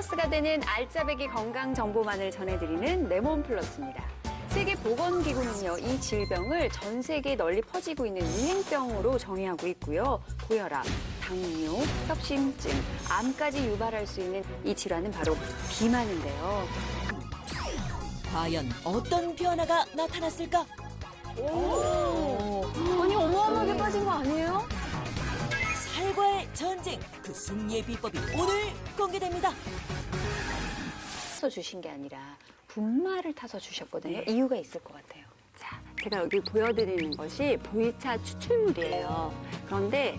플러스가 되는 알짜배기 건강 정보만을 전해드리는 내몸 플러스입니다. 세계 보건기구는요, 이 질병을 전 세계에 널리 퍼지고 있는 유행병으로 정의하고 있고요. 고혈압, 당뇨, 협심증, 암까지 유발할 수 있는 이 질환은 바로 비만인데요. 과연 어떤 변화가 나타났을까? 아니, 어마어마하게 빠진 거 아니에요? 전쟁, 그 승리의 비법이 오늘 공개됩니다. 타서 주신 게 아니라 분말을 타서 주셨거든요. 이유가 있을 것 같아요. 자, 제가 여기 보여드리는 것이 보이차 추출물이에요. 그런데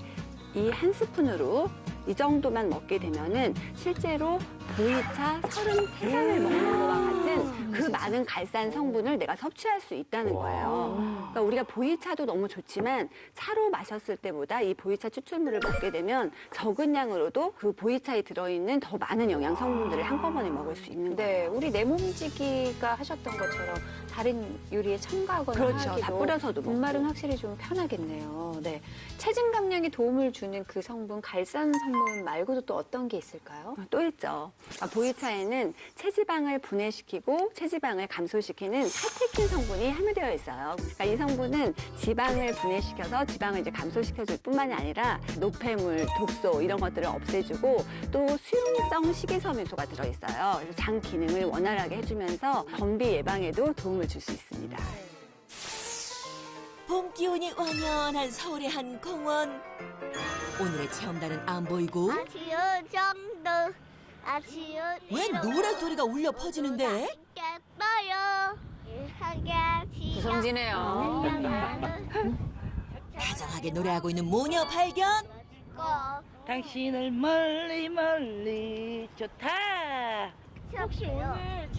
이 한 스푼으로 이 정도만 먹게 되면은 실제로 보이차 33잔을 먹는 것과 같은 그 많은 갈산 성분을 내가 섭취할 수 있다는 거예요. 그러니까 우리가 보이차도 너무 좋지만 차로 마셨을 때보다 이 보이차 추출물을 먹게 되면 적은 양으로도 그 보이차에 들어있는 더 많은 영양 성분들을 한꺼번에 먹을 수 있는 네, 거예요. 우리 내몸지기가 하셨던 것처럼 다른 요리에 첨가하거나 그렇죠. 다 뿌려서도. 분말은 확실히 좀 편하겠네요. 네. 체중 감량에 도움을 주는 그 성분, 갈산 성분 말고도 또 어떤 게 있을까요? 또 있죠. 아, 보이차에는 체지방을 분해시키고 체지방을 감소시키는 카테킨 성분이 함유되어 있어요. 그러니까 이 성분은 지방을 분해시켜서 지방을 이제 감소시켜줄 뿐만이 아니라 노폐물, 독소 이런 것들을 없애주고 또 수용성 식이섬유소가 들어있어요. 그래서 장 기능을 원활하게 해주면서 변비 예방에도 도움을 줄 수 있습니다. 봄 기운이 완연한 서울의 한 공원. 오늘의 체험단은 안 보이고 아쉬운 정도 아쉬운 왜 노래 소리가 울려 퍼지는데? 겠어요 구 성지네요. 다정하게 노래하고 있는 모녀 발견. 당신을 멀리 멀리 좋다. 혹시 오늘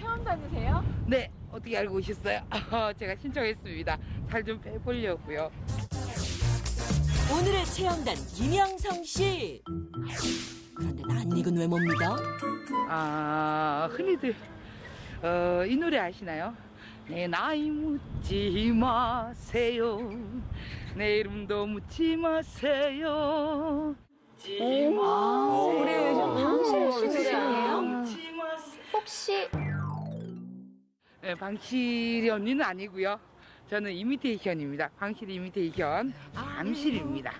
네, 어떻게 알고 오셨어요? 제가 신청했습니다. 살좀 빼보려고요. 오늘의 체험단 김영성 씨. 그런데 낯익은 외모입니다. 아, 흔히들 어, 이 노래 아시나요? 내 나이 묻지 마세요. 내 이름도 묻지 마세요. 묻지 마세요. 우리 요즘 방실 씨 노래 아니에요? 묻지 마세요. 혹시 네, 방실이 언니는 아니고요. 저는 이미테이션입니다. 방실 이미테이션 잠실입니다.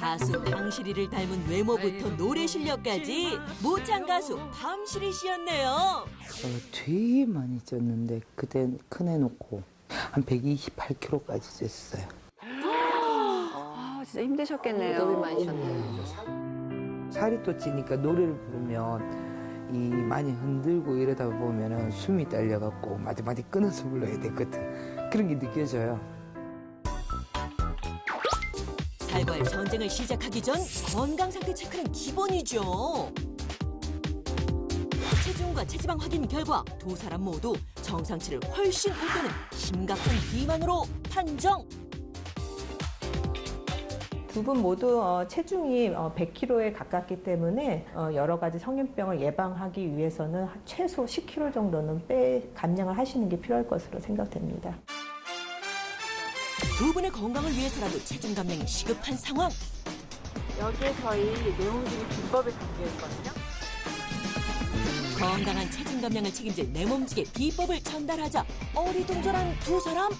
가수 방실이를 닮은 외모부터 노래 실력까지 모창 가수 밤실이 씨였네요. 어, 되게 많이 쪘는데 그때 큰애 놓고 한 128kg까지 쪘어요. 아, 진짜 힘드셨겠네요. 너무 많이 셨네요. 살이 또 찌니까 노래를 부르면 이 많이 흔들고 이러다 보면은 숨이 딸려갖고 마디마디 끊어서 불러야 되거든. 그런 게 느껴져요. 살과의 전쟁을 시작하기 전 건강 상태 체크는 기본이죠. 체중과 체지방 확인 결과 두 사람 모두 정상치를 훨씬 웃도는 심각한 비만으로 판정. 두 분 모두 어, 체중이 어, 100kg에 가깝기 때문에 어, 여러 가지 성인병을 예방하기 위해서는 최소 10kg 정도는 빼 감량을 하시는 게 필요할 것으로 생각됩니다. 두 분의 건강을 위해서라도 체중 감량이 시급한 상황. 여기에 저희 내용들이 비법이 담겨 있거든요. 건강한 체중 감량을 책임질 내 몸지게 비법을 전달하자 어리둥절한 두 사람.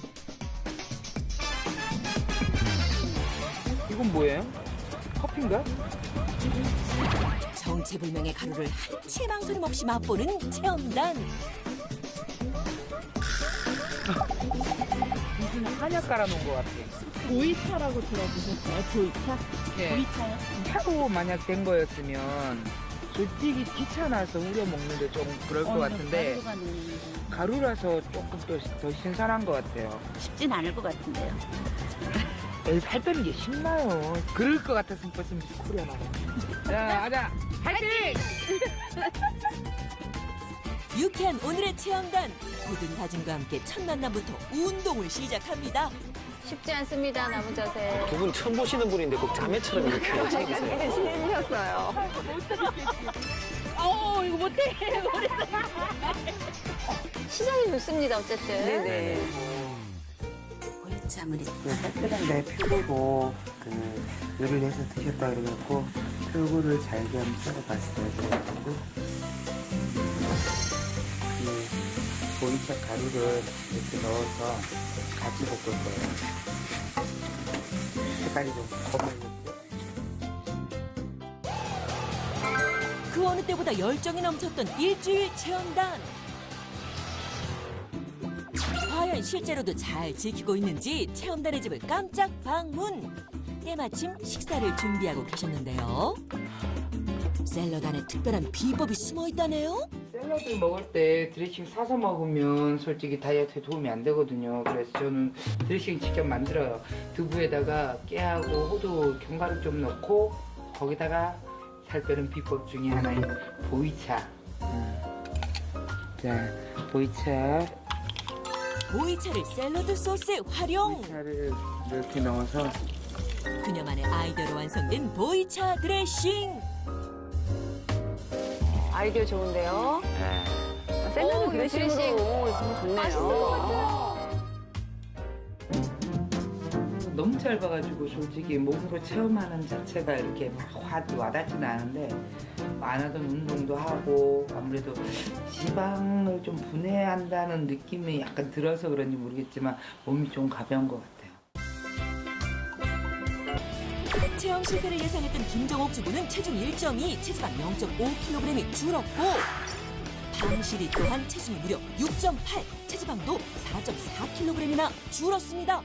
이건 뭐예요? 커피인가? 정체불명의 가루를 한치 망설임 없이 맛보는 체험단. 무슨 한약 깔아놓은 것 같아. 보이차라고 들어보셨어요? 보이차? 네. 보이차요? 차로 만약 된 거였으면 솔직히 귀찮아서 우려 먹는데 좀 그럴 것 같은데 가루가 넣는 가루라서 조금 더, 더 신선한 것 같아요. 쉽진 않을 것 같은데요. 에이, 살 빼는 게 쉽나요? 그럴 것 같았으면 벌써 쿨이야 나. 자, 가자. 화이팅! 유쾌한 오늘의 체험단. 굳은 다짐과 함께 첫 만남부터 운동을 시작합니다. 쉽지 않습니다. 나무 자세. 두 분 처음 보시는 분인데 꼭 자매처럼 이렇게 챙기세요. 신해주셨어요. 어, 이거 못해. 시작이 좋습니다. 어쨌든. 네네. 살 빼는 날 피우고 그 요리를 해서 드셨다 그래갖고 출구를 잘게 한번 돼가지고 이 보이차 가루를 이렇게 넣어서 같이 볶을 거예요. 색깔이 좀 검은색이죠? 그 어느 때보다 열정이 넘쳤던 일주일 체험단. 과연 실제로도 잘 지키고 있는지 체험단의 집을 깜짝 방문. 때마침 식사를 준비하고 계셨는데요. 샐러드 안에 특별한 비법이 숨어 있다네요. 샐러드 먹을 때 드레싱 사서 먹으면 솔직히 다이어트에 도움이 안 되거든요. 그래서 저는 드레싱 직접 만들어요. 두부에다가 깨하고 호두, 견과류 좀 넣고 거기다가 살 빼는 비법 중에 하나인 보이차. 음. 자, 보이차. 보이차를 샐러드 소스에 활용. 보이차를 이렇게 넣어서 그녀만의 아이디어로 완성된 보이차 드레싱. 아이디어 좋은데요? 아, 샐러드 드레싱으로 드레싱. 너무 좋네요. 맛있을 것 같아요. 너무 짧아가지고 솔직히 몸으로 체험하는 자체가 이렇게 막 와- 와닿지는 않은데 안 하던 운동도 하고 아무래도 지방을 좀 분해한다는 느낌이 약간 들어서 그런지 모르겠지만 몸이 좀 가벼운 것 같아요. 체험 실패를 예상했던 김정옥 주부는 체중 1.2, 체지방 0.5kg이 줄었고 방실이 또한 체중이 무려 6.8, 체지방도 4.4kg이나 줄었습니다.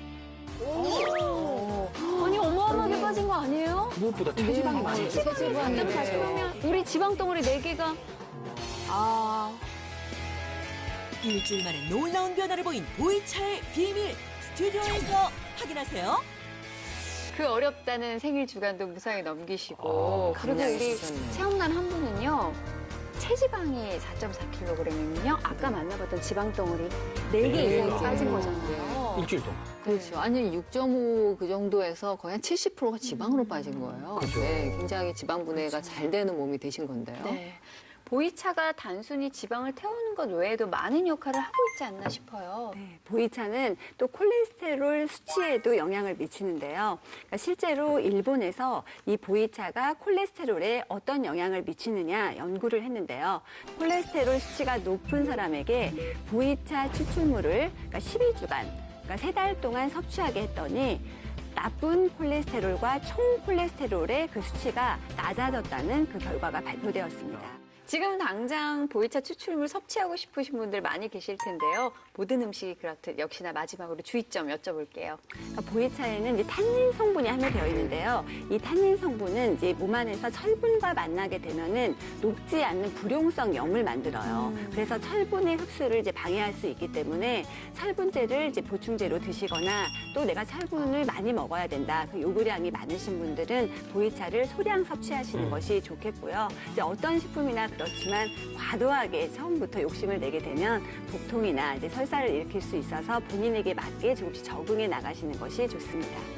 아니 어마어마하게 빠진 거 아니에요? 무엇보다 체지방이 많이 체지방이 쪘어요. 4.4kg면 우리 지방 덩어리 4개가 아 일주일 만에 놀라운 변화를 보인 보이차의 비밀 스튜디오에서 확인하세요. 그 어렵다는 생일 주간도 무사히 넘기시고 어, 그리고 우리. 체험단 한 분은요 체지방이 4.4kg이면요 아까 만나봤던 지방 덩어리 4개 네 이상이. 빠진 거잖아요. 일주일 동안. 그렇죠. 아니 6.5 그 정도에서 거의 한 70%가 지방으로 빠진 거예요. 그죠. 네, 굉장히 지방 분해가 잘 되는 몸이 되신 건데요. 네. 보이차가 단순히 지방을 태우는 것 외에도 많은 역할을 하고 있지 않나 싶어요. 네, 보이차는 또 콜레스테롤 수치에도 영향을 미치는데요. 그러니까 실제로 일본에서 이 보이차가 콜레스테롤에 어떤 영향을 미치느냐 연구를 했는데요. 콜레스테롤 수치가 높은 사람에게 보이차 추출물을 그러니까 12주간, 그러니까 세 달 동안 섭취하게 했더니 나쁜 콜레스테롤과 총 콜레스테롤의 그 수치가 낮아졌다는 그 결과가 발표되었습니다. 지금 당장 보이차 추출물 섭취하고 싶으신 분들 많이 계실 텐데요. 모든 음식이 그렇듯 역시나 마지막으로 주의점 여쭤볼게요. 그러니까 보이차에는 이제 탄닌 성분이 함유되어 있는데요. 이 탄닌 성분은 이제 몸 안에서 철분과 만나게 되면은 녹지 않는 불용성 염을 만들어요. 그래서 철분의 흡수를 이제 방해할 수 있기 때문에 철분제를 이제 보충제로 드시거나 또 내가 철분을 많이 먹어야 된다. 그 요구량이 많으신 분들은 보이차를 소량 섭취하시는 것이 좋겠고요. 이제 어떤 식품이나 그렇지만 과도하게 처음부터 욕심을 내게 되면 복통이나 이제 설사를 일으킬 수 있어서 본인에게 맞게 조금씩 적응해 나가시는 것이 좋습니다.